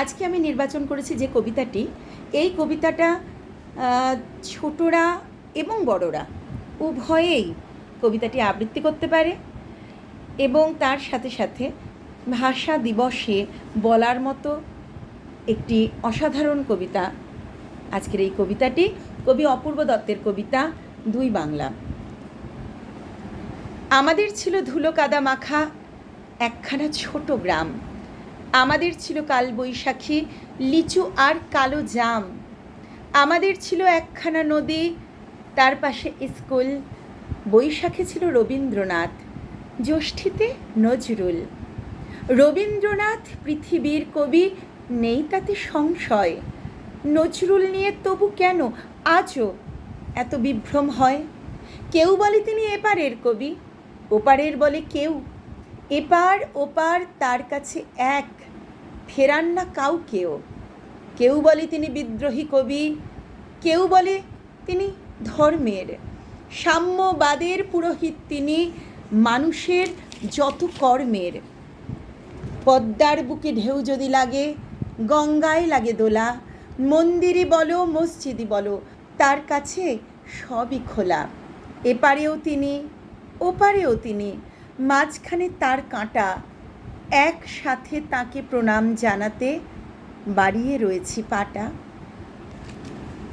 আজকে আমি নির্বাচন করেছি যে কবিতাটি, এই কবিতাটা ছোটরা এবং বড়রা উভয়েই কবিতাটি আবৃত্তি করতে পারে এবং তার সাথে সাথে ভাষা দিবসে বলার মতো একটি অসাধারণ কবিতা আজকের এই কবিতাটি, কবি অপূর্ব দত্তের কবিতা, দুই বাংলা। আমাদের ছিল ধুলো কাদা মাখা, একখানা ছোট গ্রাম। আমাদের ছিল কাল বৈশাখী লিচু আর কালো জাম। আমাদের ছিল একখানা নদী, তার পাশে স্কুল। বৈশাখে ছিল রবীন্দ্রনাথ, জ্যৈষ্ঠীতে নজরুল। রবীন্দ্রনাথ পৃথিবীর কবি, নেই তাতে সংশয়। নজরুল নিয়ে তবু কেন আজও এত বিভ্রম হয়? কেউ বলে তিনি এপারের কবি, ওপারের বলে কেউ এপার ওপার তার কাছে এক, ফেরান না কাউকেও। কেউ বলে তিনি বিদ্রোহী কবি, কেউ বলে তিনি ধর্মের। সাম্যবাদের পুরোহিত তিনি, মানুষের যত কর্মের। পদ্মার বুকে ঢেউ যদি লাগে, গঙ্গায় লাগে দোলা। মন্দিরে বলো, মসজিদে বলো, তার কাছে সবই খোলা। এপারেও তিনি, ওপারেও তিনি। মাঝখানে তার কাঁটা একসাথে তাকে প্রণাম জানাতে বাড়িয়ে রয়েছি পাটা।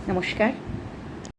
নমস্কার।